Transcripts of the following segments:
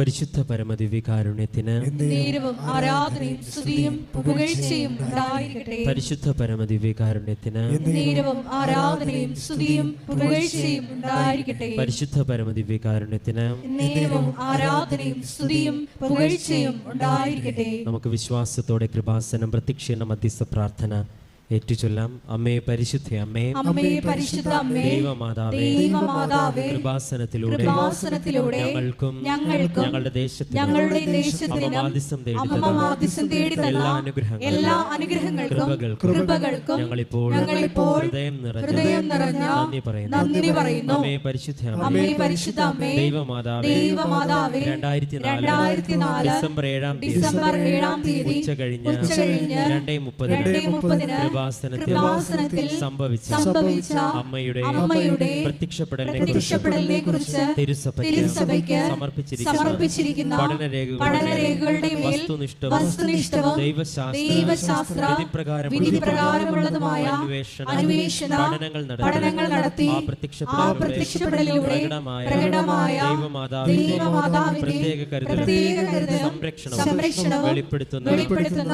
പരിശുദ്ധ പരമദിവ്യകാരുണ്യത്തിന് നേരവും ആരാധനയും സ്തുതിയും പുകഴ്ചയും ഉണ്ടായിരിക്കട്ടെ. പരിശുദ്ധ പരമദിവ്യകാരുണ്യത്തിന് നേരവും ആരാധനയും സ്തുതിയും പുകഴ്ചയും ഉണ്ടായിരിക്കട്ടെ. പരിശുദ്ധ പരമദിവ്യകാരുണ്യത്തിന് നേരവും ആരാധനയും സ്തുതിയും പുകഴ്ചയും ഉണ്ടായിരിക്കട്ടെ. നമുക്ക് വിശ്വാസത്തോടെ കൃപാസനം പ്രത്യക്ഷീണ മധ്യസ്ഥ പ്രാർത്ഥന ഏറ്റുചൊല്ലാം അമ്മേ പരിശുദ്ധ അമ്മേ. അമ്മേ പരിശുദ്ധ അമ്മേ. ദൈവമാതാവേ. ദൈവമാതാവേ. കൃപാസനത്തിലൂടെ. കൃപാസനത്തിലൂടെ. ഞങ്ങൾക്കും ഞങ്ങൾക്കും ഞങ്ങളുടെ ദേശത്തിനും ഞങ്ങളുടെ ദേശത്തിനും അമ്മമാദിസം തേടി തേടി എല്ലാ അനുഗ്രഹങ്ങൾക്കും എല്ലാ അനുഗ്രഹങ്ങൾക്കും കൃപകൾക്കും കൃപകൾക്കും ഞങ്ങളിപ്പോൾ ഞങ്ങളിപ്പോൾ ഹൃദയം നിറഞ്ഞ ഹൃദയം നിറഞ്ഞ നന്ദി പറയുന്നു. നന്ദി പറയുന്നു. അമ്മേ പരിശുദ്ധ അമ്മേ. പരിശുദ്ധ അമ്മേ. ദൈവമാതാവേ. ദൈവമാതാവേ. രണ്ടായിരത്തി രണ്ടായിരത്തി നാല് ഡിസംബർ ഏഴാം തീയതി ഡിസംബർ 7 തീയതി ഉച്ച കഴിഞ്ഞ് ഉച്ച കഴിഞ്ഞ് രണ്ടേ മുപ്പതിന് രണ്ടേ മുപ്പതിന് കൃപാസനത്തിൽ സംഭവിച്ച സംഭവിച്ച അമ്മയുടെ അമ്മയുടെ പ്രത്യക്ഷപ്പെടലിനെ കുറിച്ച് തിരുസഭയ്ക്ക് സമർപ്പിച്ചിരിക്കുന്ന പഠനരേഖകളുടെ മേൽ വസ്തുനിഷ്ഠവും ദൈവശാസ്ത്ര വിധിപ്രകാരമുള്ളതുമായ അന്വേഷണ പഠനങ്ങൾ നടത്തി ആ പ്രത്യക്ഷപ്പെടലിലൂടെ പ്രകടമായ ദൈവമാതാവിന്റെ പ്രത്യേക സംരക്ഷണവും വെളിപ്പെടുത്തുന്ന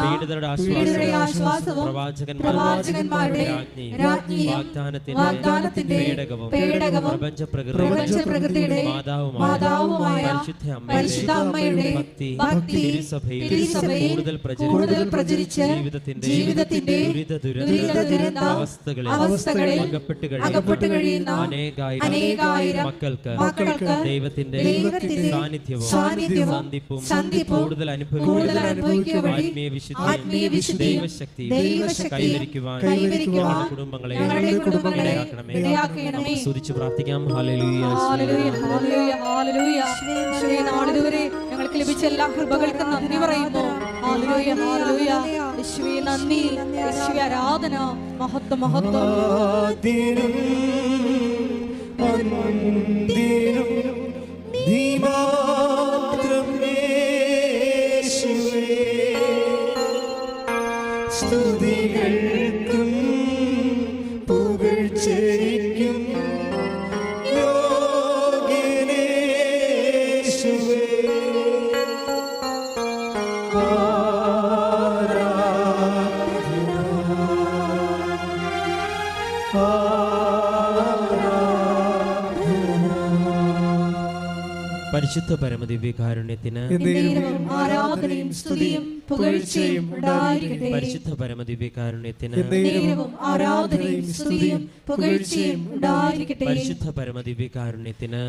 പീഡിതരുടെ ആശ്വാസവും ആശ്വാസവും പ്രവാചകന്മാരുടെ വാഗ്ദാനത്തിന്റെ പേടകവും പ്രപഞ്ചപ്രകൃതിയുടെ മാതാവുമായ പരിശുദ്ധ അമ്മയുടെ ഭക്തി കൂടുതൽ കൂടുതൽ പ്രചരിച്ച് ജീവിതത്തിന്റെ ദുരിത ദുരന്ത അവസ്ഥകളിൽ അകപ്പെട്ട് കഴിയുന്ന അനേകായിരം മക്കൾക്ക് മക്കൾക്ക് ദൈവത്തിന്റെ സാന്നിധ്യവും സന്ധിപ്പും കൂടുതൽ അനുഭവിക്കുക അനുഭവിക്കുക ആത്മീയ വിശുദ്ധി ആത്മീയ വിശുദ്ധി ദൈവശക്തി ദൈവശക്തി കൈവരിക്കുവാൻ ഞങ്ങളുടെ കുടുംബങ്ങളെ ഇടയാക്കണമേ സ്തുതിച്ച് പ്രാർത്ഥിക്കാം. ഞങ്ങൾക്ക് ലഭിച്ച എല്ലാ കൃപകൾക്കും നന്ദി പറയുന്നു. നന്ദി. ആരാധന. മഹത്വം മഹത്വം. ആദ്യനും പരിശുദ്ധ പരമദിവ്യകാരുണ്യത്തിന് കാരുണ്യത്തിന് ആരാധനയും സ്തുതിയും പുകഴ്ചയും ഉണ്ടായിരിക്കട്ടെ. പരിശുദ്ധ പരമദിവ്യകാരുണ്യത്തിന് ആരാധനയും സ്തുതിയും പുകഴ്ചയും ഉണ്ടായിരിക്കട്ടെ. പരിശുദ്ധ പരമദിവ്യകാരുണ്യത്തിന്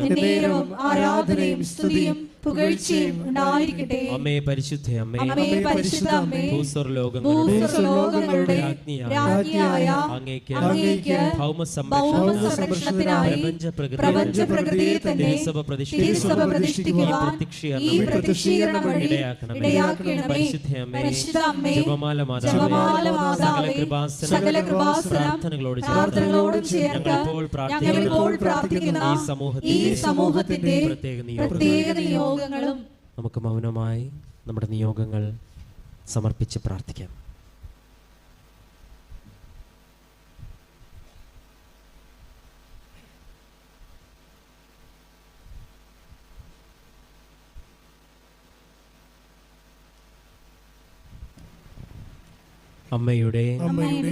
ആരാധനയും സ്തുതിയും പുകഴ്ചയും ഉണ്ടായിരിക്കട്ടെ. അമ്മേ പരിശുദ്ധ അമ്മേ. അമ്മേ പരിശുദ്ധ അമ്മേ. ഭൂസ്വർലോകങ്ങളുടെ ഭൂസ്വലോകങ്ങളുടെ രാജ്ഞിയായ അങ്ങേക്ക് അങ്ങേക്ക് ഭൗമ സംരക്ഷണത്തിനായി പ്രപഞ്ചപ്രകൃതിയെ തന്നെ തിരുസഭ പ്രതിഷ്ഠിക്കുവാൻ ഈ പ്രത്യക്ഷീകരണം വഴി ഇടയാക്കണമേ. ഇടയാക്കണമേ. പരിശുദ്ധ അമ്മേ, പരിശുദ്ധ അമ്മേ. ജപമാല മാതാവേ, സകല മാതാവേ. സകല കൃപാസനം പ്രാർത്ഥനകളോട് പ്രാർത്ഥനകളോട് ചേർത്ത് ഞങ്ങളിപ്പോൾ പ്രാർത്ഥിക്കുന്ന പ്രാർത്ഥിക്കുന്ന ഈ സമൂഹത്തിന്റെ പ്രത്യേക പ്രത്യേക നമുക്ക് മൗനമായി നമ്മുടെ നിയോഗങ്ങൾ സമർപ്പിച്ച് പ്രാർത്ഥിക്കാം. അമ്മയുടെ അമ്മയുടെ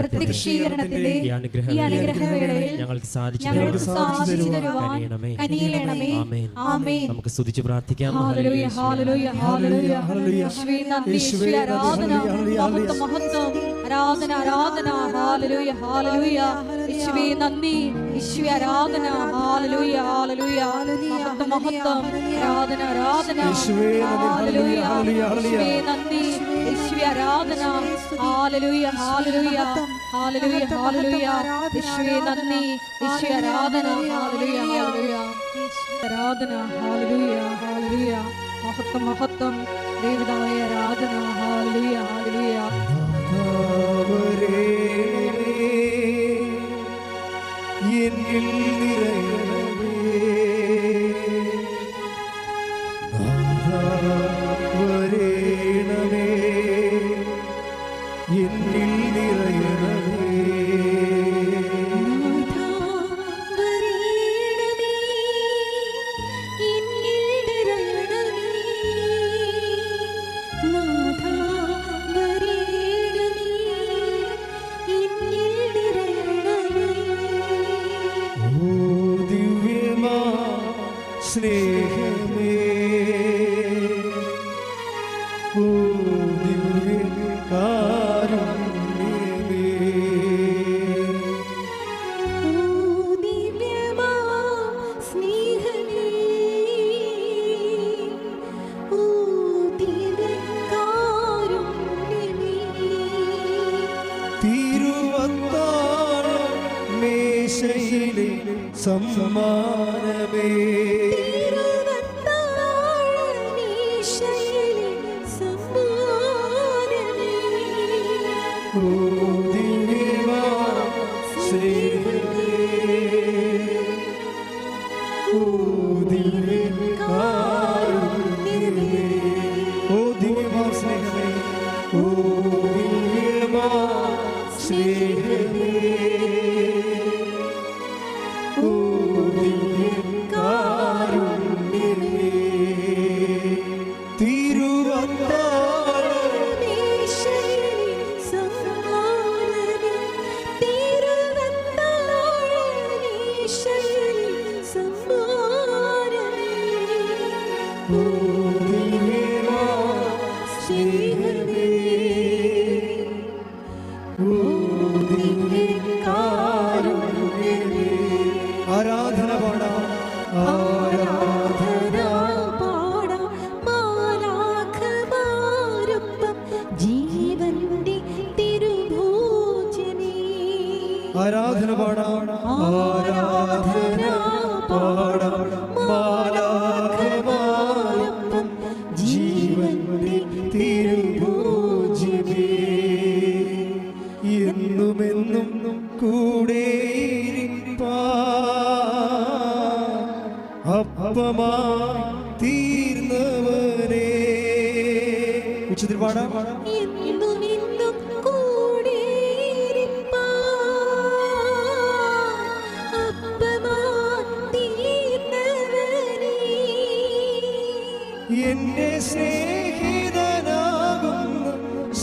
പ്രത്യക്ഷീകരണത്തിന്റെ ഈ അനുഗ്രഹം ഈ അനുഗ്രഹവേളയിൽ ഞങ്ങൾക്ക് സാധിച്ചു കനിയണമേ. ആമേൻ. നമുക്ക് സ്തുതിച്ച് പ്രാർത്ഥിക്കാം. ഹല്ലേലൂയ ഹല്ലേലൂയ ഹല്ലേലൂയ യേശുവേ നന്ദി. യേശുവേ ആരാധന ആരാധന ആരാധന. ഹല്ലേലൂയ ഹല്ലേലൂയ യേശുവേ നന്ദി. യേശുവേ ആരാധന. ഹല്ലേലൂയ ഹല്ലേലൂയ മഹത്വം മഹത്വം. ആരാധന ആരാധന. യേശുവേ നന്ദി, ഹല്ലേലൂയ ഹല്ലേലൂയ, ഹല്ലേലൂയ. യേശുവേ നന്ദി. യേശുവേ ആരാധന. Hallelujah hallelujah hallelujah hallelujah. യേശുവേ നന്ദി. യേശുവേ ആരാധന. Hallelujah hallelujah. ആരാധന. ഹാലലൂയ ഹാലലൂയ മഹത്വം മഹത്വം. ദേവതായ ആരാധന. ഹാലലൂയ ഹാലലൂയ എന്നിൽ നിറയണമേ.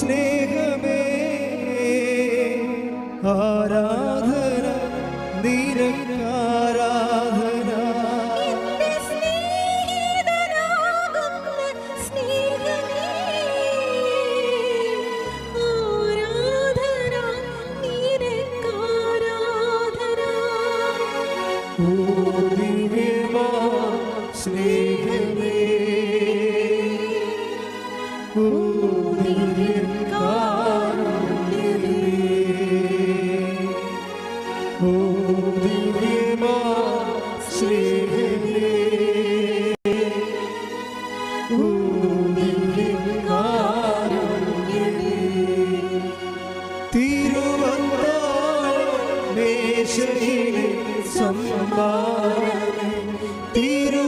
name. സംഭാവന തിരു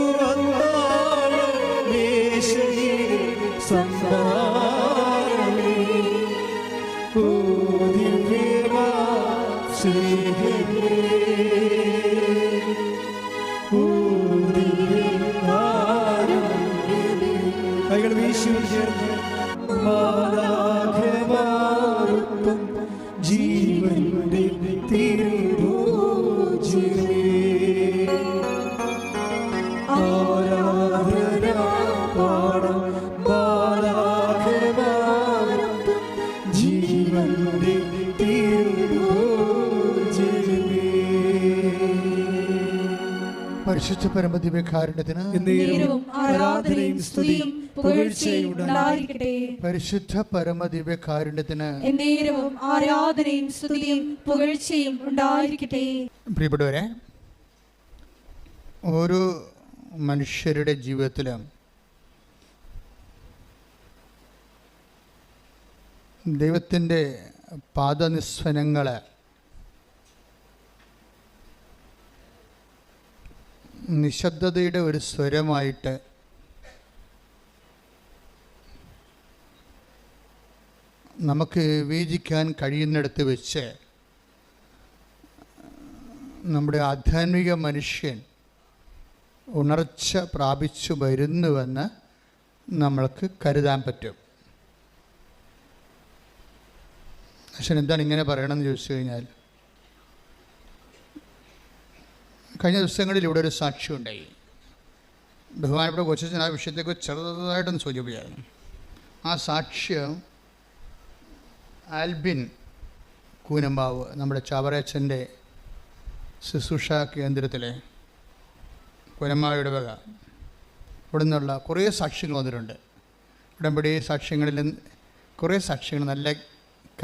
വിശുദ്ധ പരമദിവ്യകാരുണ്യത്തിന് ആരാധനയും സ്തുതിയും പരിശുദ്ധ പരമദിവ്യകാരുണ്യത്തിന് എന്നേരവും ആരാധനയും സ്തുതിയും ഉണ്ടായിരിക്കട്ടെ. പ്രിയപ്പെട്ടവരെ ഓരോ മനുഷ്യരുടെ ജീവിതത്തിലും ദൈവത്തിന്റെ പാദനിസ്വനങ്ങളെ നിശബ്ദതയുടെ ഒരു സ്വരമായിട്ട് നമുക്ക് വീജിക്കാൻ കഴിയുന്നിടത്ത് വെച്ച് നമ്മുടെ ആധ്യാത്മിക മനുഷ്യൻ ഉണർച്ച പ്രാപിച്ചു വരുന്നുവെന്ന് നമ്മൾക്ക് കരുതാൻ പറ്റും. പക്ഷെ എന്താണ് ഇങ്ങനെ പറയണമെന്ന് ചോദിച്ചു കഴിഞ്ഞാൽ കഴിഞ്ഞ ദിവസങ്ങളിൽ ഇവിടെ ഒരു സാക്ഷിയുണ്ടായി. ബഹുമാനപ്പെട്ട കൊച്ചച്ഛൻ ആ വിഷയത്തെക്കുറിച്ച് ചെറുതായിട്ടൊന്ന് സൂചിപ്പിച്ചായിരുന്നു ആ സാക്ഷ്യം ആൽബിൻ കൂനമ്പാവ് നമ്മുടെ ചാവറേച്ചന്റെ ശുശ്രൂഷ കേന്ദ്രത്തിലെ കൂനമ്മാവിയുടെ വക. ഇവിടെ നിന്നുള്ള കുറേ സാക്ഷ്യങ്ങൾ വന്നിട്ടുണ്ട്. ഉടമ്പടി സാക്ഷ്യങ്ങളിൽ കുറേ സാക്ഷ്യങ്ങൾ നല്ല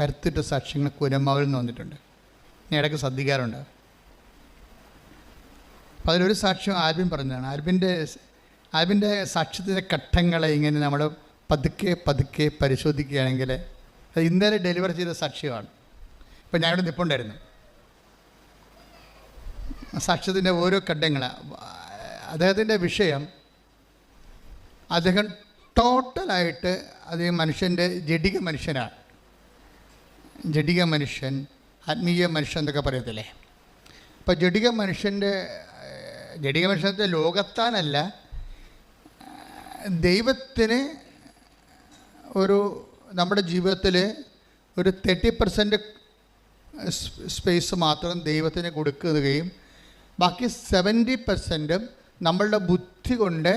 കരുത്തിട്ട സാക്ഷ്യങ്ങൾ കൂനമ്മാവിൽ നിന്ന് വന്നിട്ടുണ്ട്. ഇടയ്ക്ക് ശ്രദ്ധിക്കാറുണ്ട്. അപ്പോൾ അതിലൊരു സാക്ഷ്യം ആൽബിൻ പറഞ്ഞതാണ്. ആൽബിന്റെ ആൽബിന്റെ സാക്ഷ്യത്തിന്റെ ഘട്ടങ്ങളെ ഇങ്ങനെ നമ്മൾ പതുക്കെ പതുക്കെ പരിശോധിക്കുകയാണെങ്കിൽ അത് ഇന്നലെ ഡെലിവർ ചെയ്ത സാക്ഷ്യമാണ്. ഇപ്പം ഞാനിവിടെ നിൽപ്പുണ്ടായിരുന്നു സാക്ഷ്യത്തിന്റെ ഓരോ ഘട്ടങ്ങൾ അദ്ദേഹത്തിന്റെ വിഷയം അദ്ദേഹം ടോട്ടലായിട്ട് അത് മനുഷ്യന്റെ ജഡിക മനുഷ്യനാണ്. ജഡിക മനുഷ്യൻ ആത്മീയ മനുഷ്യൻ എന്നൊക്കെ പറയത്തില്ലേ? അപ്പോൾ ജഡിക മനുഷ്യന്റെ ഏഹ്, ജഡിക മനുഷ്യന്റെ ലോകത്താനല്ല ദൈവത്തിന് ഒരു നമ്മുടെ ജീവിതത്തിൽ ഒരു തേർട്ടി പെർസെന്റ് സ്പേസ് മാത്രം ദൈവത്തിന് കൊടുക്കുകയും ബാക്കി സെവന്റി പെർസെന്റും നമ്മളുടെ ബുദ്ധി കൊണ്ട്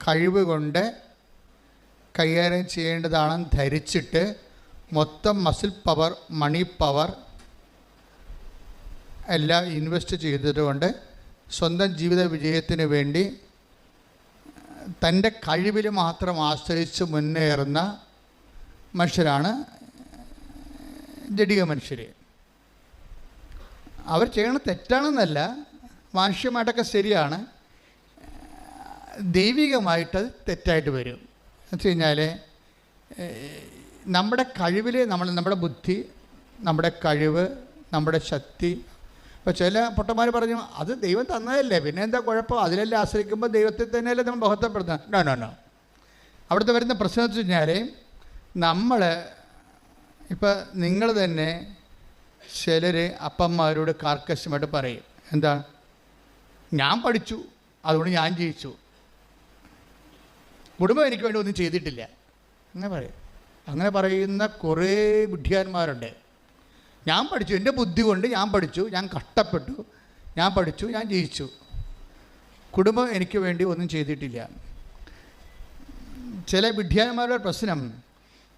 കഴിവ് കൊണ്ട് കൈകാര്യം ചെയ്യേണ്ടതാണെന്ന് ധരിച്ചിട്ട് മൊത്തം മസിൽ പവർ മണി പവർ എല്ലാം ഇൻവെസ്റ്റ് ചെയ്തതുകൊണ്ട് സ്വന്തം ജീവിത വിജയത്തിന് വേണ്ടി തന്റെ കഴിവിൽ മാത്രം ആശ്രയിച്ച് മുന്നേറുന്ന മനുഷ്യരാണ് ജഡിക മനുഷ്യർ അവർ ചെയ്യണ തെറ്റാണെന്നല്ല മാനുഷ്യമായിട്ടൊക്കെ ശരിയാണ്. ദൈവികമായിട്ട് തെറ്റായിട്ട് വരും. എന്ന് വെച്ച് കഴിഞ്ഞാൽ നമ്മുടെ കഴിവിൽ നമ്മൾ നമ്മുടെ ബുദ്ധി നമ്മുടെ കഴിവ് നമ്മുടെ ശക്തി ഇപ്പോൾ ചില പൊട്ടന്മാർ പറഞ്ഞു അത് ദൈവം തന്നതല്ലേ പിന്നെ എന്താ കുഴപ്പം? അതിലെല്ലാം ആശ്രയിക്കുമ്പോൾ ദൈവത്തെ തന്നെയല്ലേ നമ്മൾ മഹത്വപ്പെടുന്നത് നോ നോ നോ അവിടുത്തെ വരുന്ന പ്രശ്നം വെച്ച് കഴിഞ്ഞാൽ നമ്മൾ ഇപ്പം നിങ്ങൾ തന്നെ ചിലർ അപ്പന്മാരോട് കാർക്കശമായിട്ട് പറയും. എന്താ? ഞാൻ പഠിച്ചു അതുകൊണ്ട് ഞാൻ ജയിച്ചു കുടുംബം എനിക്ക് വേണ്ടി ഒന്നും ചെയ്തിട്ടില്ല. അങ്ങനെ പറയും. അങ്ങനെ പറയുന്ന കുറേ ബുദ്ധിയാന്മാരുണ്ട് ഞാൻ പഠിച്ചു. എന്റെ ബുദ്ധി കൊണ്ട് ഞാൻ പഠിച്ചു. ഞാൻ കഷ്ടപ്പെട്ടു. ഞാൻ പഠിച്ചു. ഞാൻ ജയിച്ചു. കുടുംബം എനിക്ക് വേണ്ടി ഒന്നും ചെയ്തിട്ടില്ല. ചില വിദ്യാന്മാരുടെ പ്രശ്നം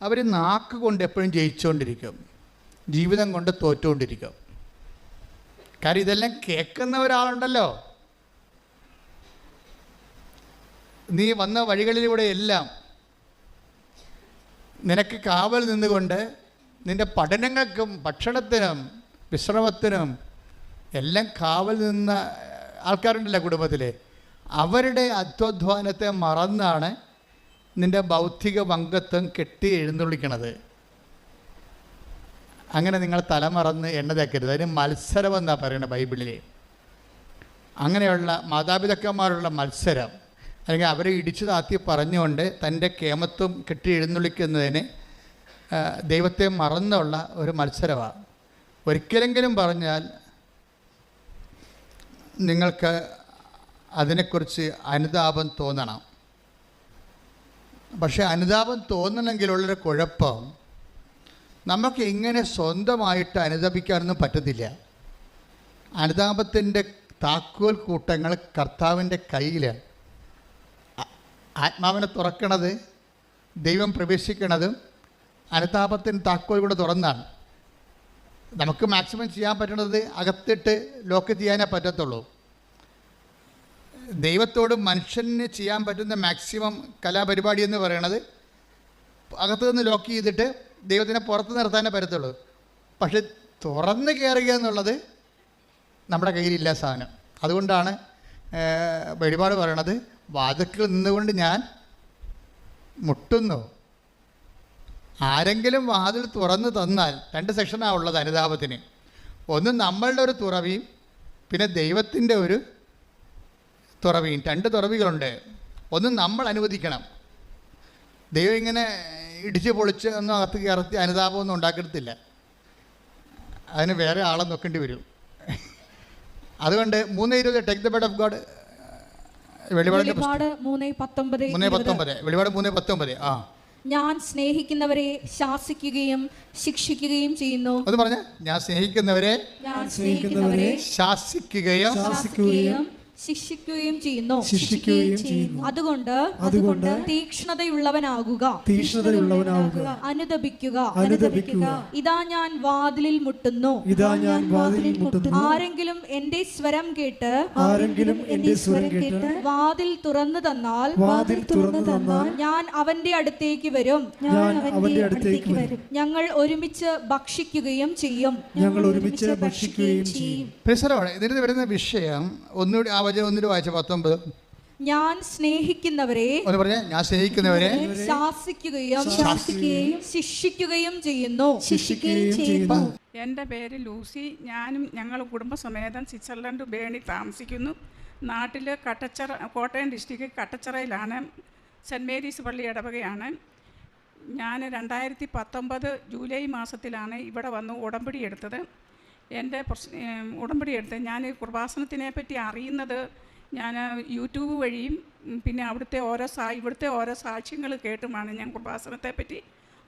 അവർ നാക്ക് കൊണ്ട് എപ്പോഴും ജയിച്ചുകൊണ്ടിരിക്കും ജീവിതം കൊണ്ട് തോറ്റുകൊണ്ടിരിക്കും കാര്യം ഇതെല്ലാം കേൾക്കുന്ന ഒരാളുണ്ടല്ലോ. നീ വന്ന വഴികളിലൂടെ എല്ലാം നിനക്ക് കാവൽ നിന്നുകൊണ്ട് നിന്റെ പഠനങ്ങൾക്കും ഭക്ഷണത്തിനും വിശ്രമത്തിനും എല്ലാം കാവൽ നിന്ന ആൾക്കാരുണ്ടല്ലോ കുടുംബത്തിൽ അവരുടെ അധ്വാനത്തെ മറന്നാണ് നിന്റെ ബൗദ്ധിക പങ്കത്വം കെട്ടി എഴുന്നള്ളിക്കണത്. അങ്ങനെ നിങ്ങൾ തലമറന്ന് എണ്ണ തേക്കരുത്. അതിന് മത്സരം എന്നാണ് പറയുന്നത് ബൈബിളിൽ അങ്ങനെയുള്ള മാതാപിതാക്കന്മാരുള്ള മത്സരം അല്ലെങ്കിൽ അവരെ ഇടിച്ചു താത്തി പറഞ്ഞുകൊണ്ട് തന്റെ കേമത്വം കെട്ടി എഴുന്നള്ളിക്കുന്നതിന് ദൈവത്തെ മറന്നുള്ള ഒരു മത്സരമാണ്. ഒരിക്കലെങ്കിലും പറഞ്ഞാൽ നിങ്ങൾക്ക് അതിനെക്കുറിച്ച് അനുതാപം തോന്നണം. പക്ഷേ അനുതാപം തോന്നണമെങ്കിലുള്ളൊരു കുഴപ്പം നമുക്ക് ഇങ്ങനെ സ്വന്തമായിട്ട് അനുതപിക്കാനൊന്നും പറ്റത്തില്ല. അനുതാപത്തിന്റെ താക്കോൽ കൂട്ടങ്ങൾ കർത്താവിന്റെ കയ്യിലാണ് ആത്മാവിനെ തുറക്കണത് ദൈവം പ്രവേശിക്കണതും അനുതാപത്തിന് താക്കോൽ കൂടെ തുറന്നാണ്. നമുക്ക് മാക്സിമം ചെയ്യാൻ പറ്റുന്നത് അകത്തിട്ട് ലോക്ക് ചെയ്യാനേ പറ്റത്തുള്ളൂ. ദൈവത്തോട് മനുഷ്യന് ചെയ്യാൻ പറ്റുന്ന മാക്സിമം കലാപരിപാടി എന്ന് പറയണത് അകത്തു നിന്ന് ലോക്ക് ചെയ്തിട്ട് ദൈവത്തിനെ പുറത്ത് നിർത്താനേ പറ്റത്തുള്ളൂ. പക്ഷെ തുറന്ന് കയറുക എന്നുള്ളത് നമ്മുടെ കയ്യിലില്ല സാധനം. അതുകൊണ്ടാണ് വഴിപാട് പറയണത് വാതുക്കൾ നിന്നുകൊണ്ട് ഞാൻ മുട്ടുന്നു. ആരെങ്കിലും വാതിൽ തുറന്ന് തന്നാൽ രണ്ട് സെക്ഷനാണ് ഉള്ളത് അനുതാപത്തിന്. ഒന്ന് നമ്മളുടെ ഒരു തുറവിയും പിന്നെ ദൈവത്തിന്റെ ഒരു തുറവിയും. രണ്ട് തുറവികളുണ്ട്. ഒന്ന് നമ്മൾ അനുവദിക്കണം. ദൈവം ഇങ്ങനെ ഇടിച്ച് പൊളിച്ച് ഒന്നും അകത്ത് കയറത്തി അനുതാപമൊന്നും ഉണ്ടാക്കിയെടുത്തില്ല അതിന് വേറെ ആളെ നോക്കേണ്ടി വരും. അതുകൊണ്ട് മൂന്ന് ഇരുപത് take the bed of God വെളിപാട് മൂന്ന് പത്തൊമ്പത് മൂന്ന് പത്തൊമ്പത്. വെളിപാട് മൂന്ന് പത്തൊമ്പത്. ആ. ഞാൻ സ്നേഹിക്കുന്നവരെ ശാസിക്കുകയും ശിക്ഷിക്കുകയും ചെയ്യുന്നു. അത് പറഞ്ഞ ഞാൻ സ്നേഹിക്കുന്നവരെ ഞാൻ സ്നേഹിക്കുന്നവരെ ശാസിക്കുകയും ശാസിക്കുകയും ശിക്ഷിക്കുകയും ചെയ്യുന്നു. ശിക്ഷിക്കുകയും ചെയ്യുന്നു. അതുകൊണ്ട് അതുകൊണ്ട് തീക്ഷ്ണതയുള്ളവനാകുക. തീക്ഷ്ണതയുള്ളവനാകുക. അനുദപിക്കുക. അനുദപിക്കുക. ഇതാ ഞാൻ വാതിലിൽ മുട്ടുന്നു. ഇതാ ഞാൻ വാതിലിൽ മുട്ടുന്നു. ആരെങ്കിലും എന്റെ സ്വരം കേട്ട് ആരെങ്കിലും എന്റെ സ്വരം കേട്ട് വാതിൽ തുറന്നു തന്നാൽ വാതിൽ തുറന്നു തന്നാൽ ഞാൻ അവന്റെ അടുത്തേക്ക് വരും. ഞാൻ അവന്റെ അടുത്തേക്ക് വരും. ഞങ്ങൾ ഒരുമിച്ച് ഭക്ഷിക്കുകയും ചെയ്യും. ഞങ്ങൾ ഒരുമിച്ച് ഭക്ഷിക്കുകയും ചെയ്യും. പ്രസരമാണ് ഇതിന് വരുന്ന വിഷയം ഒന്നുകൂടി വചനം ഒന്നുകൂടി വായിച്ച പത്തൊമ്പത്. ഞാൻ സ്നേഹിക്കുന്നവരെ ഒന്ന് പറഞ്ഞേ ഞാൻ സ്നേഹിക്കുന്നവരെ ശാസിക്കുകയും ശാസിക്കുകയും ശിക്ഷിക്കുകയും ചെയ്യുന്നു. ശിക്ഷിക്കുകയും ചെയ്യുന്നു. എന്റെ പേര് ലൂസി. ഞാനും ഞങ്ങൾ കുടുംബസമേതം സ്വിറ്റ്സർലൻഡ് ബേണി താമസിക്കുന്നു. നാട്ടിൽ കട്ടച്ചറ കോട്ടയം ഡിസ്ട്രിക്ട് കട്ടച്ചറയിലാണ്. സെന്റ് മേരീസ് പള്ളി ഇടവകയാണ്. ഞാൻ രണ്ടായിരത്തി പത്തൊമ്പത് ജൂലൈ മാസത്തിലാണ് ഇവിടെ വന്ന് ഉടമ്പടി എടുത്തത്. എന്റെ പ്രശ്ന ഉടമ്പടി എടുത്ത് ഞാൻ കുർബാസനത്തിനെ പറ്റി അറിയുന്നത് ഞാൻ യൂട്യൂബ് വഴിയും പിന്നെ അവിടുത്തെ ഓരോ സാ ഇവിടുത്തെ ഓരോ സാക്ഷ്യങ്ങൾ കേട്ടുമാണ് ഞാൻ കൃപാസനത്തെ പറ്റി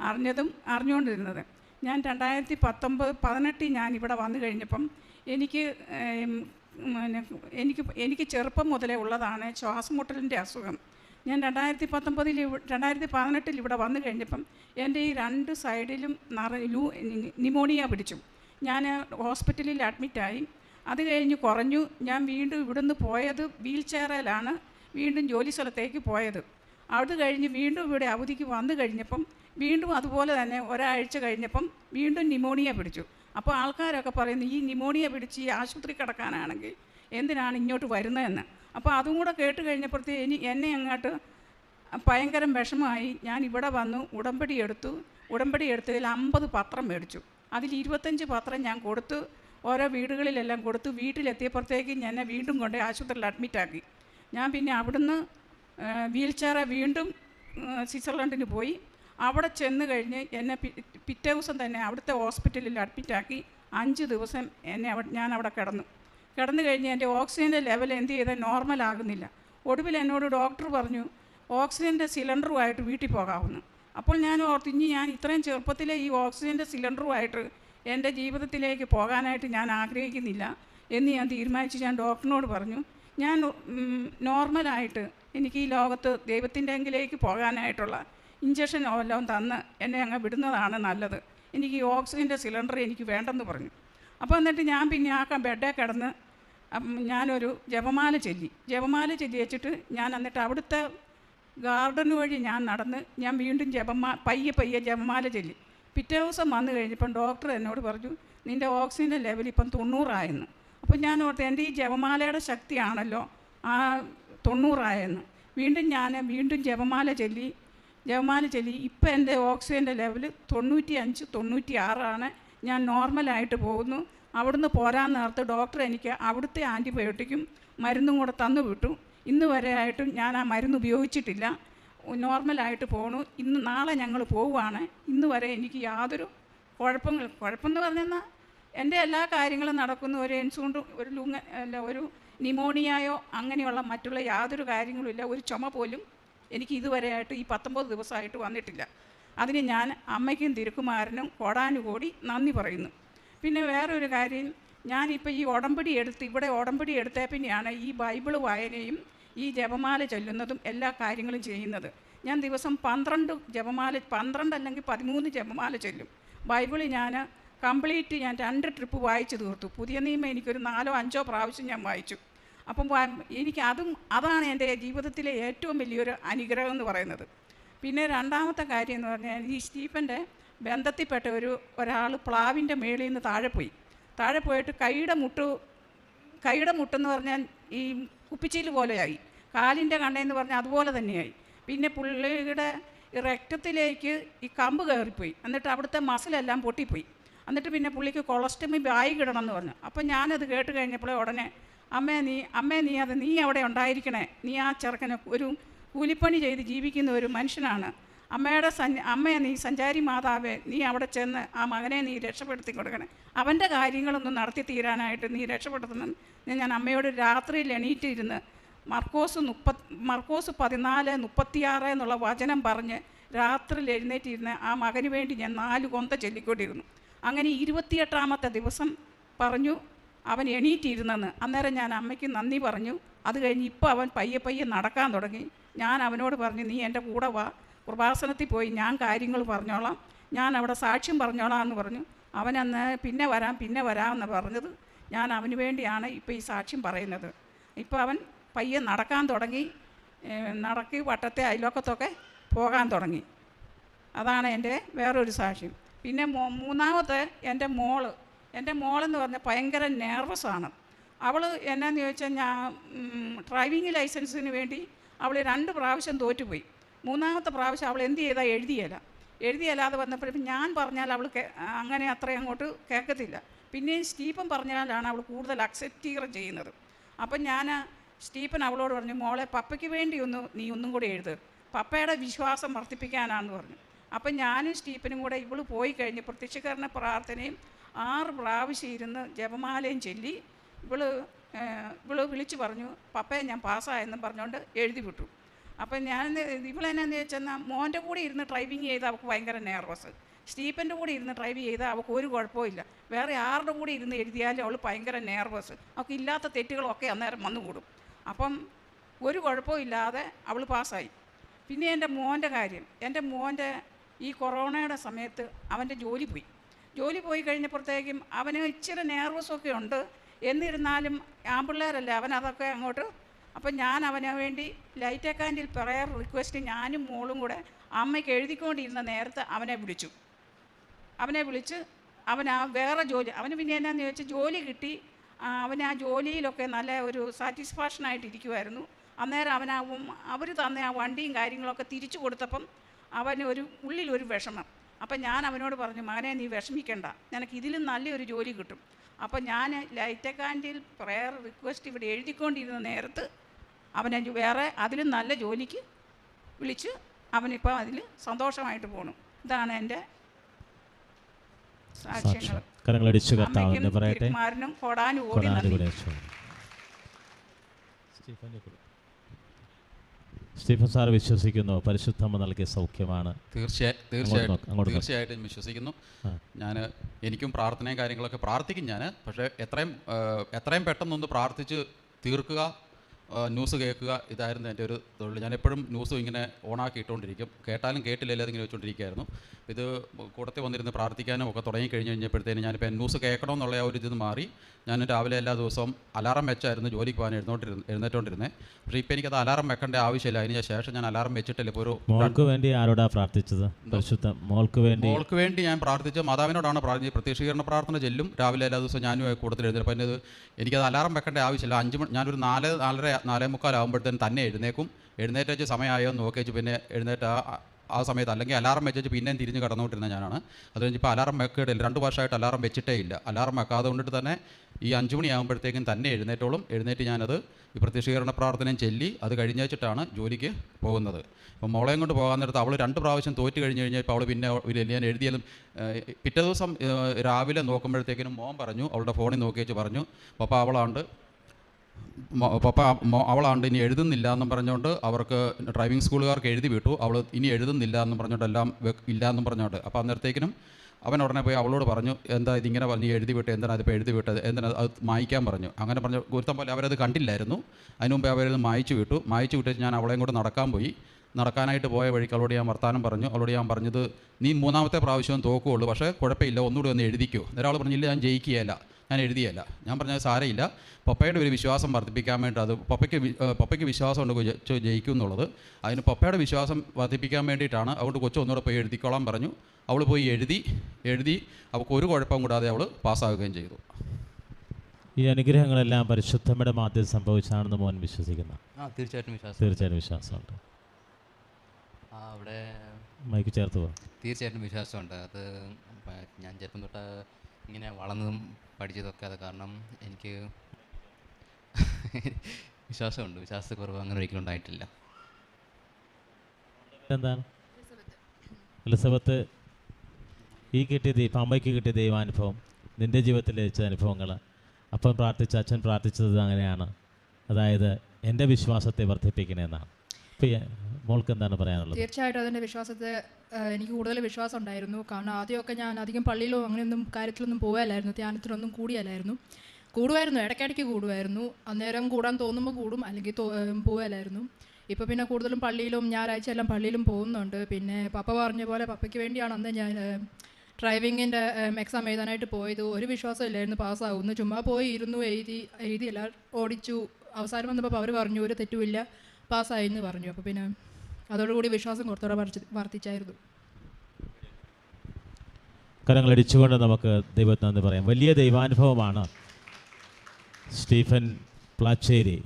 അറിഞ്ഞതും അറിഞ്ഞുകൊണ്ടിരുന്നത്. ഞാൻ രണ്ടായിരത്തി പത്തൊമ്പത് പതിനെട്ടിൽ ഞാൻ ഇവിടെ വന്നു കഴിഞ്ഞപ്പം എനിക്ക് എനിക്ക് എനിക്ക് ചെറുപ്പം മുതലേ ഉള്ളതാണ് ശ്വാസമുട്ടലിന്റെ അസുഖം. ഞാൻ രണ്ടായിരത്തി പത്തൊമ്പതിൽ രണ്ടായിരത്തി പതിനെട്ടിൽ ഇവിടെ വന്നു കഴിഞ്ഞപ്പം എന്റെ ഈ രണ്ട് സൈഡിലും നിറ ലൂ നിമോണിയ പിടിച്ചു. ഞാൻ ഹോസ്പിറ്റലിൽ അഡ്മിറ്റായി. അത് കഴിഞ്ഞ് കുറഞ്ഞു. ഞാൻ വീണ്ടും ഇവിടുന്ന് പോയത് വീൽ ചെയറിലാണ് വീണ്ടും ജോലി സ്ഥലത്തേക്ക് പോയത്. അത് കഴിഞ്ഞ് വീണ്ടും ഇവിടെ അവധിക്ക് വന്നു കഴിഞ്ഞപ്പം വീണ്ടും അതുപോലെ തന്നെ ഒരാഴ്ച കഴിഞ്ഞപ്പം വീണ്ടും നിമോണിയ പിടിച്ചു. അപ്പോൾ ആൾക്കാരൊക്കെ പറയുന്നു ഈ നിമോണിയ പിടിച്ച് ഈ ആശുപത്രി കിടക്കാനാണെങ്കിൽ എന്തിനാണ് ഇങ്ങോട്ട് വരുന്നതെന്ന്? അപ്പോൾ അതും കൂടെ കേട്ട് കഴിഞ്ഞപ്പോഴത്തേ ഇനി എന്നെ അങ്ങോട്ട് ഭയങ്കരം വിഷമമായി. ഞാൻ ഇവിടെ വന്നു ഉടമ്പടി എടുത്തു. ഉടമ്പടി എടുത്തതിൽ അമ്പത് പത്രം മേടിച്ചു. അതിൽ ഇരുപത്തഞ്ച് പത്രം ഞാൻ കൊടുത്തു ഓരോ വീടുകളിലെല്ലാം കൊടുത്തു വീട്ടിലെത്തിയപ്പോഴത്തേക്ക് എന്നെ വീണ്ടും കൊണ്ട് ആശുപത്രിയിൽ അഡ്മിറ്റാക്കി ഞാൻ പിന്നെ അവിടുന്ന് വീൽ വീണ്ടും സ്വിറ്റ്സർലൻഡിന് പോയി. അവിടെ ചെന്ന് കഴിഞ്ഞ് എന്നെ പിറ്റേ ദിവസം തന്നെ അവിടുത്തെ ഹോസ്പിറ്റലിൽ അഡ്മിറ്റാക്കി അഞ്ച് ദിവസം എന്നെ അവിടെ ഞാൻ അവിടെ കിടന്നു. കിടന്നു കഴിഞ്ഞ് എന്റെ ഓക്സിജന്റെ ലെവൽ എന്ത് ചെയ്താൽ നോർമൽ ആകുന്നില്ല. ഒടുവിൽ എന്നോട് ഡോക്ടർ പറഞ്ഞു ഓക്സിജന്റെ സിലിണ്ടറുമായിട്ട് വീട്ടിൽ പോകാമെന്ന് അപ്പോൾ ഞാൻ ഓർത്ത് ഇനി ഞാൻ ഇത്രയും ചെറുപ്പത്തിലെ ഈ ഓക്സിജന്റെ സിലിണ്ടറുമായിട്ട് എന്റെ ജീവിതത്തിലേക്ക് പോകാനായിട്ട് ഞാൻ ആഗ്രഹിക്കുന്നില്ല എന്ന് ഞാൻ തീരുമാനിച്ച് ഞാൻ ഡോക്ടറിനോട് പറഞ്ഞു. ഞാൻ നോർമലായിട്ട് എനിക്ക് ഈ ലോകത്ത് ദൈവത്തിന്റെ എങ്കിലേക്ക് പോകാനായിട്ടുള്ള ഇഞ്ചക്ഷൻ വല്ലതും തന്ന് എന്നെ അങ്ങ് വിടുന്നതാണ് നല്ലത്. എനിക്ക് ഈ ഓക്സിജന്റെ സിലിണ്ടർ എനിക്ക് വേണ്ടെന്ന് പറഞ്ഞു. അപ്പോൾ എന്നിട്ട് ഞാൻ പിന്നെ ആ ബെഡേ കിടന്ന് ഞാനൊരു ജപമാല ചൊല്ലി. ജപമാല ചൊല്ലി വെച്ചിട്ട് ഞാൻ എന്നിട്ട് അവിടുത്തെ ഗാർഡൻ വഴി ഞാൻ നടന്ന് ഞാൻ വീണ്ടും ജപമാ പയ്യെ പയ്യെ ജപമാല ചൊല്ലി. പിറ്റേ ദിവസം വന്നു കഴിഞ്ഞപ്പം ഡോക്ടർ എന്നോട് പറഞ്ഞു നിന്റെ ഓക്സിജന്റെ ലെവൽ ഇപ്പം തൊണ്ണൂറായെന്ന്. അപ്പം ഞാൻ ഓർത്ത് എന്റെ ഈ ജപമാലയുടെ ശക്തിയാണല്ലോ ആ തൊണ്ണൂറായെന്ന്. വീണ്ടും ഞാൻ വീണ്ടും ജപമാല ചൊല്ലി ജപമാല ചൊല്ലി. ഇപ്പം എന്റെ ഓക്സിജന്റെ ലെവൽ തൊണ്ണൂറ്റി അഞ്ച് തൊണ്ണൂറ്റി ആറാണ് ഞാൻ നോർമലായിട്ട് പോകുന്നു. അവിടുന്ന് പോരാൻ നേരത്ത് ഡോക്ടർ എനിക്ക് അവിടുത്തെ ആന്റിബയോട്ടിക്കും മരുന്നും കൂടെ തന്നു വിട്ടു. ഇന്ന് വരെ ആയിട്ടും ഞാൻ ആ മരുന്ന് ഉപയോഗിച്ചിട്ടില്ല. നോർമലായിട്ട് പോണു. ഇന്ന് നാളെ ഞങ്ങൾ പോവുകയാണ് ഇന്ന് വരെ എനിക്ക് യാതൊരു കുഴപ്പങ്ങൾ കുഴപ്പമെന്ന് പറഞ്ഞാൽ എന്റെ എല്ലാ കാര്യങ്ങളും നടക്കുന്ന. ഒരു എൻസുകൊണ്ട് ഒരു ലുങ്ങ അല്ല ഒരു നിമോണിയായോ അങ്ങനെയുള്ള മറ്റുള്ള യാതൊരു കാര്യങ്ങളും ഇല്ല. ഒരു ചുമ പോലും എനിക്ക് ഇതുവരെയായിട്ട് ഈ പത്തൊമ്പത് ദിവസമായിട്ട് വന്നിട്ടില്ല. അതിന് ഞാൻ അമ്മയ്ക്കും തിരുക്കുമാരനും കോടാനുകൂടി നന്ദി പറയുന്നു. പിന്നെ വേറൊരു കാര്യം ഞാനിപ്പോൾ ഈ ഉടമ്പടി എടുത്ത് ഇവിടെ ഉടമ്പടി എടുത്തേ പിന്നെയാണ് ഈ ബൈബിൾ വായനയും ഈ ജപമാല ചൊല്ലുന്നതും എല്ലാ കാര്യങ്ങളും ചെയ്യുന്നത്. ഞാൻ ദിവസം പന്ത്രണ്ട് ജപമാല പന്ത്രണ്ട് അല്ലെങ്കിൽ പതിമൂന്ന് ജപമാല ചൊല്ലും. ബൈബിളിൽ ഞാൻ കംപ്ലീറ്റ് ഞാൻ രണ്ട് ട്രിപ്പ് വായിച്ചു തീർത്തു. പുതിയ നിയമം എനിക്കൊരു നാലോ അഞ്ചോ പ്രാവശ്യം ഞാൻ വായിച്ചു. അപ്പം എനിക്ക് അതും അതാണ് എന്റെ ജീവിതത്തിലെ ഏറ്റവും വലിയൊരു അനുഗ്രഹം എന്ന് പറയുന്നത്. പിന്നെ രണ്ടാമത്തെ കാര്യം എന്ന് പറഞ്ഞാൽ ഈ സ്റ്റീഫന്റെ ബന്ധത്തിൽപ്പെട്ട ഒരു ഒരാൾ പ്ലാവിന്റെ മേളിൽ നിന്ന് താഴെ പോയി. താഴെ പോയിട്ട് കൈയുടെ മുട്ട് കൈയുടെ മുട്ടെന്ന് പറഞ്ഞാൽ ഈ കുപ്പിച്ചീൽ പോലെയായി. കാലിന്റെ കണ്ണെന്ന് പറഞ്ഞാൽ അതുപോലെ തന്നെയായി. പിന്നെ പുള്ളിയുടെ ഈ രക്തത്തിലേക്ക് ഈ കമ്പ് കയറിപ്പോയി. എന്നിട്ട് അവിടുത്തെ മസിലെല്ലാം പൊട്ടിപ്പോയി. എന്നിട്ട് പിന്നെ പുള്ളിക്ക് കൊളസ്ട്രമി ബായി കിടണം എന്ന് പറഞ്ഞു. അപ്പം ഞാനത് കേട്ട് കഴിഞ്ഞപ്പോഴേ ഉടനെ അമ്മേ നീ അമ്മേ നീ അത് നീ അവിടെ ഉണ്ടായിരിക്കണേ? നീ ആ ചെറുക്കനെ ഒരു കൂലിപ്പണി ചെയ്ത് ജീവിക്കുന്ന ഒരു മനുഷ്യനാണ്. അമ്മയുടെ സഞ്ച അമ്മയെ നീ സഞ്ചാരി മാതാവേ നീ അവിടെ ചെന്ന് ആ മകനെ നീ രക്ഷപ്പെടുത്തി കൊടുക്കണേ. അവന്റെ കാര്യങ്ങളൊന്നും നടത്തി തീരാനായിട്ട് നീ രക്ഷപ്പെടുത്തണം ഞാൻ അമ്മയോട് രാത്രിയിൽ എണീറ്റിരുന്ന് മർക്കോസ് മുപ്പത് മർക്കോസ് പതിനാല് മുപ്പത്തിയാറ് എന്നുള്ള വചനം പറഞ്ഞ് രാത്രിയിൽ എഴുന്നേറ്റിരുന്ന് ആ മകന് വേണ്ടി ഞാൻ നാല് കൊന്ത ചൊല്ലിക്കൊണ്ടിരുന്നു. അങ്ങനെ ഇരുപത്തിയെട്ടാമത്തെ ദിവസം പറഞ്ഞു അവൻ എണീറ്റിരുന്നെന്ന്. അന്നേരം ഞാൻ അമ്മയ്ക്ക് നന്ദി പറഞ്ഞു. അത് കഴിഞ്ഞ് ഇപ്പോൾ അവൻ പയ്യെ പയ്യെ നടക്കാൻ തുടങ്ങി. ഞാൻ അവനോട് പറഞ്ഞു നീ എന്റെ കൂടെ വാ. കൃപാസനത്തിൽ പോയി ഞാൻ കാര്യങ്ങൾ പറഞ്ഞോളാം. ഞാൻ അവിടെ സാക്ഷ്യം പറഞ്ഞോളാം എന്ന് പറഞ്ഞു. അവനന്ന് പിന്നെ വരാം പിന്നെ വരാമെന്ന് പറഞ്ഞത് ഞാൻ അവന് വേണ്ടിയാണ് ഇപ്പോൾ ഈ സാക്ഷ്യം പറയുന്നത്. ഇപ്പോൾ അവൻ പയ്യെ നടക്കാൻ തുടങ്ങി. നടക്കി വട്ടത്തെ അയലോക്കത്തൊക്കെ പോകാൻ തുടങ്ങി. അതാണ് എന്റെ വേറൊരു സാക്ഷ്യം. പിന്നെ മൂന്നാമത്തെ എന്റെ മോൾ. എന്റെ മോളെന്ന് പറഞ്ഞാൽ ഭയങ്കര നെർവസാണ് അവൾ എന്നാന്ന് ചോദിച്ചാൽ ഞാൻ ഡ്രൈവിംഗ് ലൈസൻസിന് വേണ്ടി അവൾ രണ്ട് പ്രാവശ്യം തോറ്റുപോയി. മൂന്നാമത്തെ പ്രാവശ്യം അവൾ എന്ത് ചെയ്താൽ എഴുതിയല്ല എഴുതിയല്ലാതെ വന്നപ്പോഴും ഞാൻ പറഞ്ഞാൽ അവൾ അങ്ങനെ അത്രയും അങ്ങോട്ട് കേൾക്കത്തില്ല. പിന്നെയും സ്റ്റീപ്പൻ പറഞ്ഞാലാണ് അവൾ കൂടുതൽ അക്സെപ്റ്റ് ചെയ്യുന്നത്. അപ്പം ഞാൻ സ്റ്റീപ്പൻ അവളോട് പറഞ്ഞു മോളെ പപ്പയ്ക്ക് വേണ്ടി ഒന്ന് നീ ഒന്നും കൂടി എഴുത്. പപ്പയുടെ വിശ്വാസം വർദ്ധിപ്പിക്കാനാണെന്ന് പറഞ്ഞു. അപ്പം ഞാനും സ്റ്റീപ്പനും കൂടെ ഇവൾ പോയി കഴിഞ്ഞ് പ്രത്യക്ഷീകരണ പ്രാർത്ഥനയും ആറ് പ്രാവശ്യം ഇരുന്ന് ജപമാലയും ചൊല്ലി ഇവൾ ഇവൾ വിളിച്ചു പറഞ്ഞു പപ്പയെ ഞാൻ പാസ്സായെന്നും പറഞ്ഞുകൊണ്ട് എഴുതി വിട്ടു. അപ്പം ഞാൻ ഇവളെന്നാന്ന് ചോദിച്ചെന്നാൽ മോന്റെ കൂടെ ഇരുന്ന് ഡ്രൈവിങ് ചെയ്ത് അവൾക്ക് ഭയങ്കര നെർവസ് സ്റ്റീപ്പന്റെ കൂടെ ഇരുന്ന് ഡ്രൈവ് ചെയ്താൽ അവൾക്ക് ഒരു കുഴപ്പമില്ല വേറെ ആരുടെ കൂടെ ഇരുന്ന് എഴുതിയാലും അവൾ ഭയങ്കര നെർവസ് അവൾക്ക് ഇല്ലാത്ത തെറ്റുകളൊക്കെ അന്നേരം വന്നുകൂടും അപ്പം ഒരു കുഴപ്പമില്ലാതെ അവൾ പാസ്സായി. പിന്നെ എന്റെ മോന്റെ കാര്യം. എന്റെ മോന്റെ ഈ കൊറോണയുടെ സമയത്ത് അവന്റെ ജോലി പോയി. ജോലി പോയി കഴിഞ്ഞപ്പോഴത്തേക്കും അവന് ഇച്ചിരി നെർവസൊക്കെ ഉണ്ട്. എന്നിരുന്നാലും ആമ്പിള്ളേരല്ലേ അവൻ അതൊക്കെ അങ്ങോട്ട് അപ്പം ഞാൻ അവന് വേണ്ടി ലൈറ്റ് അക്കാൻഡിൽ പ്രയർ റിക്വസ്റ്റ് ഞാനും മോളും കൂടെ അമ്മയ്ക്ക് എഴുതിക്കൊണ്ടിരുന്ന നേരത്തെ അവനെ വിളിച്ചു. അവനെ വിളിച്ച് അവൻ ആ വേറെ ജോലി അവന് പിന്നെ എന്നാന്ന് ചോദിച്ചാൽ ജോലി കിട്ടി. അവൻ ആ ജോലിയിലൊക്കെ നല്ല ഒരു സാറ്റിസ്ഫാക്ഷനായിട്ട് ഇരിക്കുമായിരുന്നു അന്നേരം അവൻ ആ അവർ തന്ന ആ വണ്ടിയും കാര്യങ്ങളൊക്കെ തിരിച്ചു കൊടുത്തപ്പം അവന് ഒരു ഉള്ളിലൊരു വിഷമം. അപ്പം ഞാൻ അവനോട് പറഞ്ഞു മകനെ നീ വിഷമിക്കണ്ട. നിനക്ക് ഇതിലും നല്ലൊരു ജോലി കിട്ടും. അപ്പം ഞാൻ ലൈറ്റക്കാൻഡിൽ പ്രയർ റിക്വസ്റ്റ് ഇവിടെ എഴുതിക്കൊണ്ടിരുന്ന നേരത്ത് അവനെ വേറെ അതിലും നല്ല ജോലിക്ക് വിളിച്ച് അവനിപ്പോൾ അതിൽ സന്തോഷമായിട്ട് പോണു. ഇതാണ് എന്റെ സാക്ഷ്യങ്ങൾ. പറയട്ടെ. കോടാനും ഓടി സ്റ്റീഫൻ സാർ വിശ്വസിക്കുന്നു പരിശുദ്ധമ്മ നൽകിയ സൗഖ്യമാണ്. തീർച്ചയായിട്ടും തീർച്ചയായിട്ടും വിശ്വസിക്കുന്നു. ഞാൻ എനിക്കും പ്രാർത്ഥനയും കാര്യങ്ങളൊക്കെ പ്രാർത്ഥിക്കും ഞാൻ പക്ഷേ എത്രയും എത്രയും പെട്ടെന്നൊന്ന് പ്രാർത്ഥിച്ച് തീർക്കുക ന്യൂസ് കേൾക്കുക ഇതായിരുന്നു എന്റെ ഒരു തൊഴിൽ. ഞാൻ എപ്പോഴും ന്യൂസ് ഇങ്ങനെ ഓണാക്കി ഇട്ടുകൊണ്ടിരിക്കും കേട്ടാലും കേട്ടില്ല അതിങ്ങനെ വെച്ചുകൊണ്ടിരിക്കുകയായിരുന്നു ഇത് കൂടത്തിൽ വന്നിരുന്ന് പ്രാർത്ഥിക്കാനും ഒക്കെ തുടങ്ങി കഴിഞ്ഞ് കഴിഞ്ഞപ്പോഴത്തേന് ഞാനിപ്പോൾ ന്യൂസ് കേൾക്കണമെന്നുള്ള ആ ഒരു ഇത് മാറി. ഞാൻ രാവിലെ എല്ലാ ദിവസവും അലാറം വെച്ചായിരുന്നു ജോലിക്ക് പോകാൻ എഴുന്നോട്ടിരുന്ന് എഴുന്നേറ്റോണ്ടിരുന്നത് പക്ഷേ ഇപ്പോൾ എനിക്കത് അലാറം വെക്കേണ്ട ആവശ്യമില്ല. അതിന് ശേഷം ഞാൻ അലാറം വെച്ചിട്ടില്ല. ഇപ്പോൾ ഒരു മോൾക്ക് വേണ്ടി ആരോടാ പ്രാർത്ഥിച്ചത്? പരിശുദ്ധ മോൾക്ക് വേണ്ടി? മോൾക്ക് വേണ്ടി ഞാൻ പ്രാർത്ഥിച്ച മാതാവിനോടാണ് പ്രാർത്ഥിച്ചത്. പ്രത്യക്ഷീകരണ പ്രാർത്ഥന ചെല്ലും. രാവിലെ എല്ലാ ദിവസവും ഞാനും കൂടുതൽ എഴുതി അപ്പം ഇത് എനിക്കത് അലാറം വെക്കേണ്ട ആവശ്യമില്ല. അഞ്ച് മണി ഞാനൊരു നാല് നാലര നാലേ മുക്കാലാകുമ്പോഴത്തേന് തന്നെ എഴുന്നേക്കും. എഴുന്നേറ്റ് വെച്ച് സമയമായോ എന്ന് നോക്കി വെച്ച് പിന്നെ എഴുന്നേറ്റ് ആ- ആ സമയത്ത് അല്ലെങ്കിൽ അലാറം വെച്ച് പിന്നെയും തിരിഞ്ഞ് കടന്നുകൊണ്ടിരുന്ന ഞാനാണ്. അത് കഴിഞ്ഞ് ഇപ്പോൾ അലാറം വെക്കേടില്ല രണ്ട് വർഷമായിട്ട് അലാറം വെച്ചിട്ടേ ഇല്ല. അലാറം വെക്കാതെ കൊണ്ടിട്ട് തന്നെ ഈ അഞ്ച് മണിയാകുമ്പോഴത്തേക്കും തന്നെ എഴുന്നേറ്റോളും. എഴുന്നേറ്റ് ഞാനത് ഈ പ്രത്യക്ഷീകരണ പ്രാർത്ഥനയും ചെല്ലി അത് കഴിഞ്ഞ് വെച്ചിട്ടാണ് ജോലിക്ക് പോകുന്നത്. അപ്പോൾ മോളെയും കൊണ്ട് പോകാൻ നേരത്ത് അവൾ രണ്ട് പ്രാവശ്യം തോറ്റ് കഴിഞ്ഞ് കഴിഞ്ഞപ്പോൾ അവൾ പിന്നെ ഞാൻ എഴുതിയാലും പിറ്റേ ദിവസം രാവിലെ നോക്കുമ്പോഴത്തേക്കിനും മോൻ പറഞ്ഞു അവളുടെ ഫോണിൽ നോക്കി വെച്ച് പറഞ്ഞു അപ്പോൾ അവളാണ്ട് പപ്പ അവളാണ്ട് ഇനി എഴുതുന്നില്ല എന്നും പറഞ്ഞുകൊണ്ട് അവർക്ക് ഡ്രൈവിംഗ് സ്കൂളുകാർക്ക് എഴുതി വിട്ടു. അവൾ ഇനി എഴുതുന്നില്ല എന്നും പറഞ്ഞുകൊണ്ട് എല്ലാം ഇല്ല എന്നും പറഞ്ഞുകൊണ്ട് അപ്പോൾ അന്നേരത്തേക്കിനും അവൻ ഉടനെ പോയി അവളോട് പറഞ്ഞു എന്താ ഇതിങ്ങനെ പറഞ്ഞു എഴുതി വിട്ട്? എന്തിനാ അതിപ്പോൾ എഴുതി വിട്ടത്? എന്തിനാ അത് മായ്ക്കാൻ പറഞ്ഞു? അങ്ങനെ പറഞ്ഞു ഗുരുത്തം പോലെ അവരത് കണ്ടില്ലായിരുന്നു. അതിന് മുമ്പേ അവരത് മായ്ച്ചു വിട്ടു. മായ്ച്ചു വിട്ടിട്ട് ഞാൻ അവളെയും കൂടെ നടക്കാൻ പോയി. നടക്കാനായിട്ട് പോയ വഴിക്ക് അവളോട് ഞാൻ വർത്താനം പറഞ്ഞു. അവളോട് ഞാൻ പറഞ്ഞത് നീ മൂന്നാമത്തെ പ്രാവശ്യം തോക്കുള്ളൂ പക്ഷേ കുഴപ്പമില്ല. ഒന്നുകൂടി ഒന്ന് എഴുതിക്കോ. ഒരാൾ പറഞ്ഞില്ല ഞാൻ ജയിക്കുകയല്ല. ഞാൻ എഴുതിയല്ല. ഞാൻ പറഞ്ഞത് സാരമില്ല പപ്പയുടെ ഒരു വിശ്വാസം വർദ്ധിപ്പിക്കാൻ വേണ്ടി അത് പപ്പയ്ക്ക് പപ്പയ്ക്ക് വിശ്വാസം ഉണ്ട് കൊച്ചു ജയിക്കും എന്നുള്ളത്. അതിന് പപ്പയുടെ വിശ്വാസം വർദ്ധിപ്പിക്കാൻ വേണ്ടിയിട്ടാണ് അതുകൊണ്ട് കൊച്ചു ഒന്നുകൂടെ പോയി എഴുതിക്കോളാൻ പറഞ്ഞു. അവൾ പോയി എഴുതി എഴുതി അവൾക്ക് ഒരു കുഴപ്പം കൂടാതെ അവൾ പാസ്സാകുകയും ചെയ്തു. ഈ അനുഗ്രഹങ്ങളെല്ലാം പരിശുദ്ധമ്മയുടെ മാധ്യം സംഭവിച്ചാണെന്ന് മോൻ വിശ്വസിക്കുന്ന. ആ തീർച്ചയായിട്ടും വിശ്വാസം. വിശ്വാസമുണ്ട്. ആ അവിടെ മൈക്ക് ചേർത്ത് പോ. തീർച്ചയായിട്ടും വിശ്വാസമുണ്ട്. അത് ഞാൻ ചെറുപ്പം തൊട്ട് ഇങ്ങനെ വളർന്നതും പഠിച്ചതൊക്കെ അത് കാരണം എനിക്ക് വിശ്വാസമുണ്ട്. വിശ്വാസക്കുറവ് അങ്ങനെ ഒരിക്കലും ഉണ്ടായിട്ടില്ല. എന്താണ്? എലിസബത്ത് ഈ കിട്ടിയ അമ്മയ്ക്ക് കിട്ടിയ ദൈവാനുഭവം നിന്റെ ജീവിതത്തിൽ ലഭിച്ച അനുഭവങ്ങൾ. അപ്പം പ്രാർത്ഥിച്ച അച്ഛൻ പ്രാർത്ഥിച്ചത് അങ്ങനെയാണ്. അതായത് എന്റെ വിശ്വാസത്തെ വർദ്ധിപ്പിക്കണമെന്നാണ് മോൾക്ക് എന്താണ് പറയാനുള്ളത്? തീർച്ചയായിട്ടും അതിന്റെ വിശ്വാസത്തെ എനിക്ക് കൂടുതൽ വിശ്വാസം ഉണ്ടായിരുന്നു. കാരണം ആദ്യമൊക്കെ ഞാൻ അധികം പള്ളിയിലോ അങ്ങനെയൊന്നും കാര്യത്തിലൊന്നും പോകാല്ലായിരുന്നു ധ്യാനത്തിലൊന്നും കൂടിയല്ലായിരുന്നു. കൂടുമായിരുന്നു. ഇടയ്ക്കിടയ്ക്ക് കൂടുമായിരുന്നു. അന്നേരം കൂടാൻ തോന്നുമ്പോൾ കൂടും. അല്ലെങ്കിൽ തോ പോവലായിരുന്നു. ഇപ്പോൾ പിന്നെ കൂടുതലും പള്ളിയിലും ഞായറാഴ്ച എല്ലാം പള്ളിയിലും പോകുന്നുണ്ട്. പിന്നെ പപ്പ പറഞ്ഞ പോലെ പപ്പയ്ക്ക് വേണ്ടിയാണ് അന്ന് ഞാൻ ഡ്രൈവിങ്ങിന്റെ എക്സാം എഴുതാനായിട്ട് പോയത്. ഒരു വിശ്വാസമില്ലായിരുന്നു പാസ്സാകുന്നു ചുമ്മാ പോയി ഇരുന്നു എഴുതി എഴുതി എല്ലാം ഓടിച്ചു. അവസാനം വന്നപ്പോൾ അവർ പറഞ്ഞു ഒരു തെറ്റുമില്ല. പാസ്സായി എന്ന് പറഞ്ഞു. അപ്പോൾ പിന്നെ അതോടുകൂടി വിശ്വാസം കുറത്തോടെ വർദ്ധിച്ചായിരുന്നു. കരങ്ങളടിച്ചുകൊണ്ട് നമുക്ക് ദൈവത്തിന് നന്ദി പറയാം. വലിയ ദൈവാനുഭവമാണ് സ്റ്റീഫൻ പ്ലാച്ചേരി.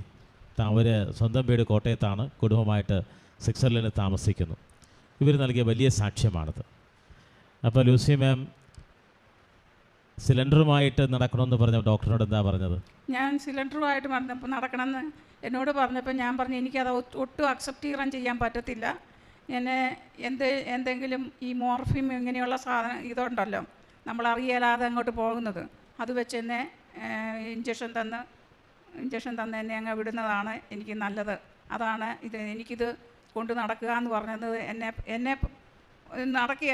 അവർ സ്വന്തം വീട് കോട്ടയത്താണ്. കുടുംബമായിട്ട് സ്വിറ്റ്സർലൻഡിൽ താമസിക്കുന്നു. ഇവർ നൽകിയ വലിയ സാക്ഷ്യമാണത്. അപ്പോൾ ലൂസി മാം സിലിണ്ടറുമായിട്ട് നടക്കണമെന്ന് പറഞ്ഞ ഡോക്ടറിനോട് എന്താ പറഞ്ഞത്? ഞാൻ സിലിണ്ടറുമായിട്ട് പറഞ്ഞപ്പോൾ നടക്കണമെന്ന് എന്നോട് പറഞ്ഞപ്പോൾ ഞാൻ പറഞ്ഞു എനിക്കത് ഒട്ടും അക്സെപ്റ്റ് ചെയ്യാൻ ചെയ്യാൻ പറ്റത്തില്ല. എന്നെ എന്ത് എന്തെങ്കിലും ഈ മോർഫിം ഇങ്ങനെയുള്ള സാധനം ഇതുണ്ടല്ലോ. നമ്മൾ അറിയാതെ അങ്ങോട്ട് പോകുന്നത്. അത് വെച്ച് എന്നെ ഇഞ്ചക്ഷൻ തന്ന് ഇഞ്ചക്ഷൻ തന്ന് എന്നെ അങ്ങ് വിടുന്നതാണ് എനിക്ക് നല്ലത്. അതാണ് ഇത് എനിക്കിത് കൊണ്ട് നടക്കുക എന്ന് പറഞ്ഞത് എന്നെ എന്നെ നടക്കുക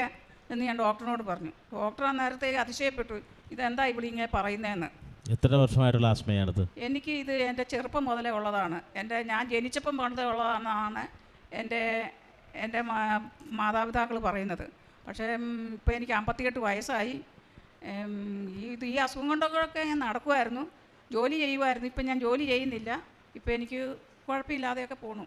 എന്ന് ഞാൻ ഡോക്ടറിനോട് പറഞ്ഞു. ഡോക്ടർ അന്നേരത്തേക്ക് അതിശയപ്പെട്ടു. ഇതെന്താ ഇവിടെ ഇങ്ങനെ പറയുന്നതെന്ന് എത്ര വർഷമായിട്ടുള്ള ആസ്മയാണിത്? എനിക്ക് ഇത് എന്റെ ചെറുപ്പം മുതലേ ഉള്ളതാണ്. എന്റെ ഞാൻ ജനിച്ചപ്പം മുതലേ ഉള്ളതാണെന്നാണ് എന്റെ എന്റെ മാതാപിതാക്കൾ പറയുന്നത്. പക്ഷേ ഇപ്പോൾ എനിക്ക് അമ്പത്തിയെട്ട് വയസ്സായി. ഈ ഇത് ഈ അസുഖം കൊണ്ടൊക്കെ ഞാൻ നടക്കുമായിരുന്നു ജോലി ചെയ്യുമായിരുന്നു ഇപ്പം ഞാൻ ജോലി ചെയ്യുന്നില്ല. ഇപ്പം എനിക്ക് കുഴപ്പമില്ലാതെയൊക്കെ പോണു.